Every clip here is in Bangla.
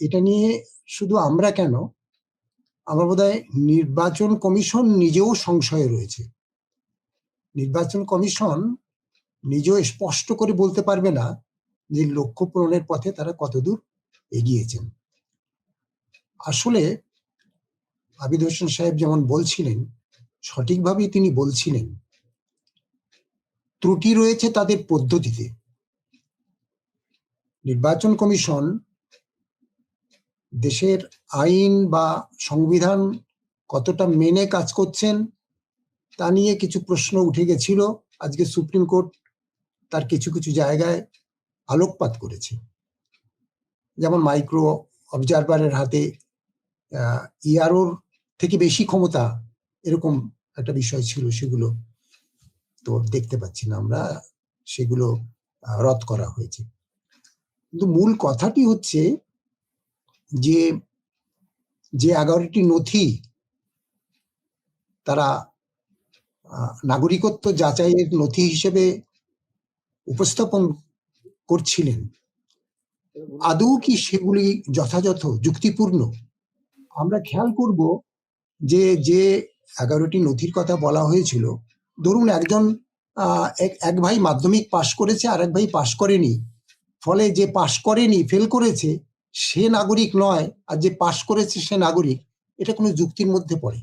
এটা নিয়ে শুধু আমরা কেন? আমার বোধ নির্বাচন কমিশন নিজেও সংশয়ে রয়েছে। নির্বাচন কমিশন নিজেও স্পষ্ট করে বলতে পারবে না যে লক্ষ্য পূরণের পথে তারা কতদূর এগিয়েছেন। আসলে আবিদ হোসেন সাহেব যেমন বলছিলেন সঠিকভাবেই তিনি বলছিলেন, ত্রুটি রয়েছে তাদের পদ্ধতিতে। নির্বাচন কমিশন দেশের আইন বা সংবিধান কতটা মেনে কাজ করছেন, তা নিয়ে কিছু প্রশ্ন উঠে গেছিল। আজকে সুপ্রিম কোর্ট তার কিছু কিছু জায়গায় আলোকপাত করেছে। যেমন মাইক্রো অবজারভারের হাতে ইআরওর থেকে বেশি ক্ষমতা এরকম একটা বিষয় ছিল সেগুলো তো দেখতে পাচ্ছি না আমরা, সেগুলো রদ করা হয়েছে। কিন্তু মূল কথাটি হচ্ছে যে যে এগারোটি নথি তারা নাগরিকত্ব যাচাইয়ের নথি হিসেবে উপস্থাপন করছিলেন, আদৌ কি সেগুলি যথাযথ, যুক্তিপূর্ণ? আমরা খেয়াল করব যে যে এগারোটি নথির কথা বলা হয়েছিল, ধরুন একজন এক ভাই মাধ্যমিক পাশ করেছে আর এক ভাই পাশ করেনি, ফলে যে পাশ করেনি, ফেল করেছে সে নাগরিক নয় আর যে পাশ করেছে সে নাগরিক, এটা কোনো যুক্তির মধ্যে পড়ে।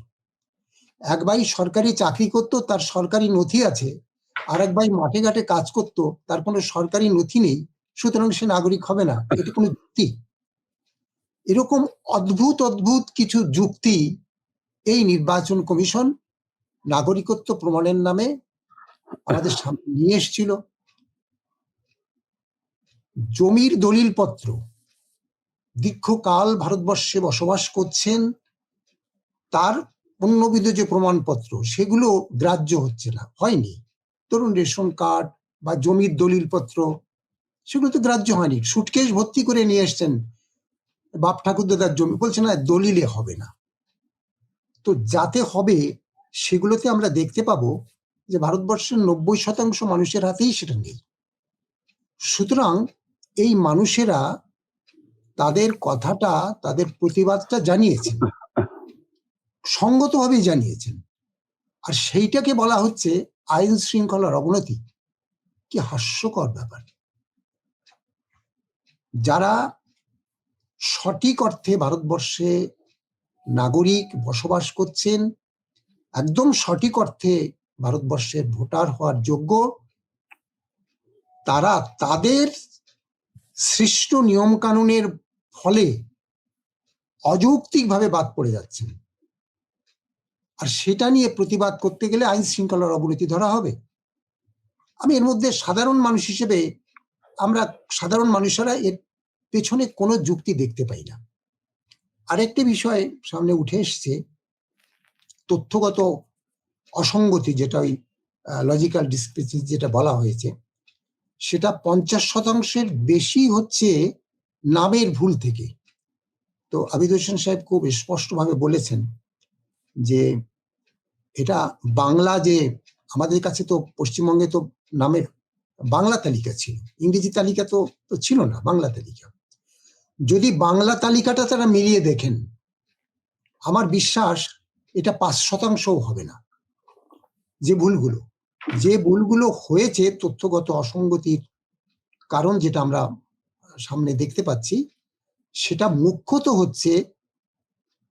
এক ভাই সরকারি চাকরি করতো, তার সরকারি নথি আছে। আর এক ভাই মাঠে ঘাটে কাজ করতো, তার কোনো সরকারি নথি নেই, সুতরাং সে নাগরিক হবে না। এটা কোনো যুক্তি? এরকম অদ্ভুত অদ্ভুত কিছু যুক্তি এই নির্বাচন কমিশন নাগরিকত্ব প্রমাণের নামে আমাদের সামনে নিয়ে এসছিল। জমির দলিল পত্র দীর্ঘকাল ভারতবর্ষে বসবাস করছেন, তার অন্যবিধ যে প্রমাণপত্র, সেগুলো গ্রাহ্য হচ্ছে না, হয়নি। ধরুন রেশন কার্ড বা জমির দলিল পত্র সেগুলো তো গ্রাহ্য হয়নি। সুটকেস ভর্তি করে নিয়ে এসছেন বাপ ঠাকুর দাদার জমি, বলছে না দলিলে হবে না। তো যাতে হবে, সেগুলোতে আমরা দেখতে পাবো যে ভারতবর্ষের নব্বই শতাংশ মানুষের হাতেই সেটা নেই। সুতরাং এই মানুষেরা তাদের কথাটা, তাদের প্রতিবাদটা জানিয়েছেন। সঙ্গতভাবেই জানিয়েছেন। আর সেইটাকে বলা হচ্ছে আইন শৃঙ্খলার অবনতি কি হাস্যকর ব্যাপার। যারা সঠিক অর্থে ভারতবর্ষে নাগরিক বসবাস করছেন, একদম সঠিক অর্থে ভারতবর্ষের ভোটার হওয়ার যোগ্য, তারা তাদের সৃষ্ট নিয়ম কানুনের ফলে অযৌক্তিকভাবে বাদ পড়ে যাচ্ছেন আর সেটা নিয়ে প্রতিবাদ করতে গেলে আইন শৃঙ্খলার অবনতি ধরা হবে। আমি এর মধ্যে সাধারণ মানুষ হিসেবে আমরা সাধারণ মানুষেরা এর পেছনে কোনো যুক্তি দেখতে পাই না। আরেকটি বিষয় সামনে উঠে এসছে, তথ্যগত অসঙ্গতি যেটা ওই লজিক্যাল ডিসক্রিপশন যেটা বলা হয়েছে, সেটা পঞ্চাশ শতাংশের বেশি হচ্ছে নামের ভুল থেকে। তো আবিদ হোসেন সাহেব খুব স্পষ্টভাবে বলেছেন যে এটা বাংলা যে আমাদের কাছে তো পশ্চিমবঙ্গে তো নামের বাংলা তালিকা ছিল। ইংরেজি তালিকা তো তো ছিল না, বাংলা তালিকা। যদি বাংলা তালিকাটা তারা মিলিয়ে দেখেন, আমার বিশ্বাস এটা পাঁচ শতাংশও হবে না। যে ভুলগুলো যে ভুলগুলো হয়েছে তথ্যগত অসঙ্গতির কারণ যেটা আমরা সামনে দেখতে পাচ্ছি, সেটা মুখ্যত হচ্ছে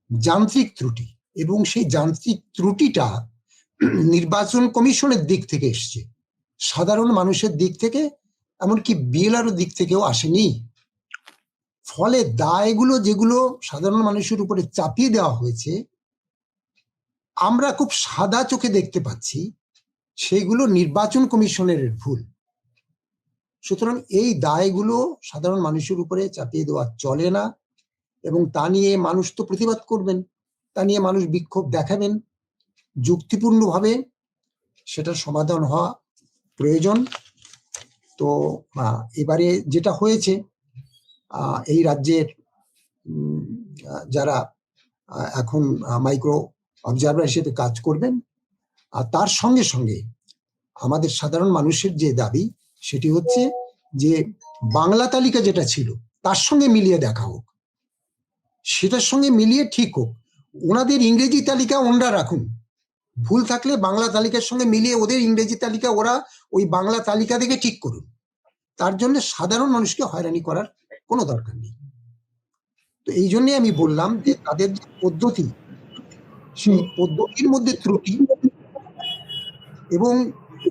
যান্ত্রিক ত্রুটি এবং সেই যান্ত্রিক ত্রুটিটা নির্বাচন কমিশনের দিক থেকে এসছে। সাধারণ মানুষের দিক থেকে, এমনকি বিএলআর দিক থেকেও আসেনি। ফলে দায়গুলো যেগুলো সাধারণ মানুষের উপরে চাপিয়ে দেওয়া হয়েছে, আমরা খুব সাদা চোখে দেখতে পাচ্ছি, সেগুলো নির্বাচন কমিশনের ভুল। সুতরাং এই দায়গুলো সাধারণ মানুষের উপরে চাপিয়ে দেওয়া চলে না এবং তা নিয়ে মানুষ তো প্রতিবাদ করবেন, তা নিয়ে মানুষ বিক্ষোভ দেখাবেন। যুক্তিপূর্ণভাবে সেটার সমাধান হওয়া প্রয়োজন। তো এবারে যেটা হয়েছে এই রাজ্যের যারা এখন মাইক্রো অবজারভার হিসেবে কাজ করবেন, আর তার সঙ্গে সঙ্গে আমাদের সাধারণ মানুষের যে দাবি সেটি হচ্ছে যে বাংলা তালিকা যেটা ছিল, তার সঙ্গে মিলিয়ে দেখা হোক। সেটার সঙ্গে মিলিয়ে ঠিক হোক। ওনাদের ইংরেজি তালিকা ওনরা রাখুন। ভুল থাকলে বাংলা তালিকার সঙ্গে মিলিয়ে ওদের ইংরেজি তালিকা ওরা ওই বাংলা তালিকা থেকে ঠিক করুন। তার জন্য সাধারণ মানুষকে হয়রানি করার কোনো দরকার নেই। তো এই জন্যে আমি বললাম যে তাদের যে পদ্ধতি, সেই পদ্ধতির মধ্যে ত্রুটি এবং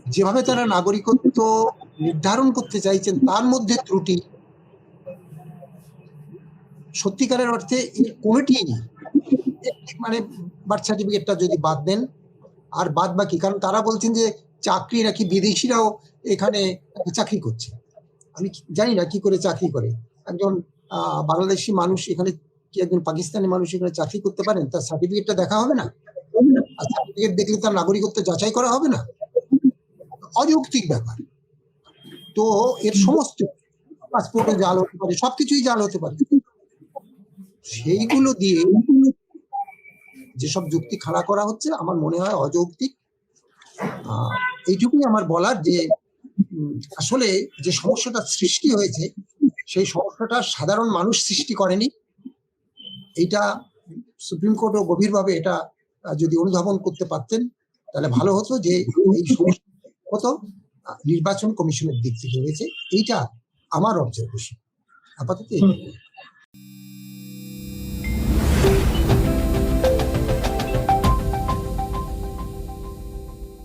যেভাবে তারা নাগরিকত্ব নির্ধারণ করতে চাইছেন, তার মধ্যে ত্রুটি। সত্যিকারের অর্থে কোনোটি মানে বার্থ সার্টিফিকেটটা যদি বাদ দেন, আর বাদ বাকি, কারণ তারা বলছেন যে চাকরি নাকি বিদেশিরাও এখানে চাকরি করছে। আমি জানি না কি করে চাকরি করে। একজন বাংলাদেশি মানুষ এখানে কি একজন পাকিস্তানি মানুষ এখানে চাকরি করতে পারেন? তার সার্টিফিকেটটা দেখা হবে না? আর সার্টিফিকেট দেখলে তার নাগরিকত্ব যাচাই করা হবে না? অযৌক্তিক ব্যাপার। তো এর সমস্ত পাসপোর্টে জাল হতে পারে সবকিছুই জাল হতে পারে। সেইগুলো দিয়ে যেসব যুক্তি খাড়া করা হচ্ছে আমার মনে হয় অযৌক্তিক। এইটুকুই আমার বলার যে আসলে যে সমস্যাটা সৃষ্টি হয়েছে সেই সমস্যাটা সাধারণ মানুষ সৃষ্টি করেনি। এইটা সুপ্রিম কোর্টও গভীরভাবে এটা যদি অনুধাবন করতে পারতেন তাহলে ভালো হতো যে এই সমস্যা হতো। নির্বাচন কমিশনের দিক থেকে হয়েছে এইটা আমার অবজারভেশন আপাতত।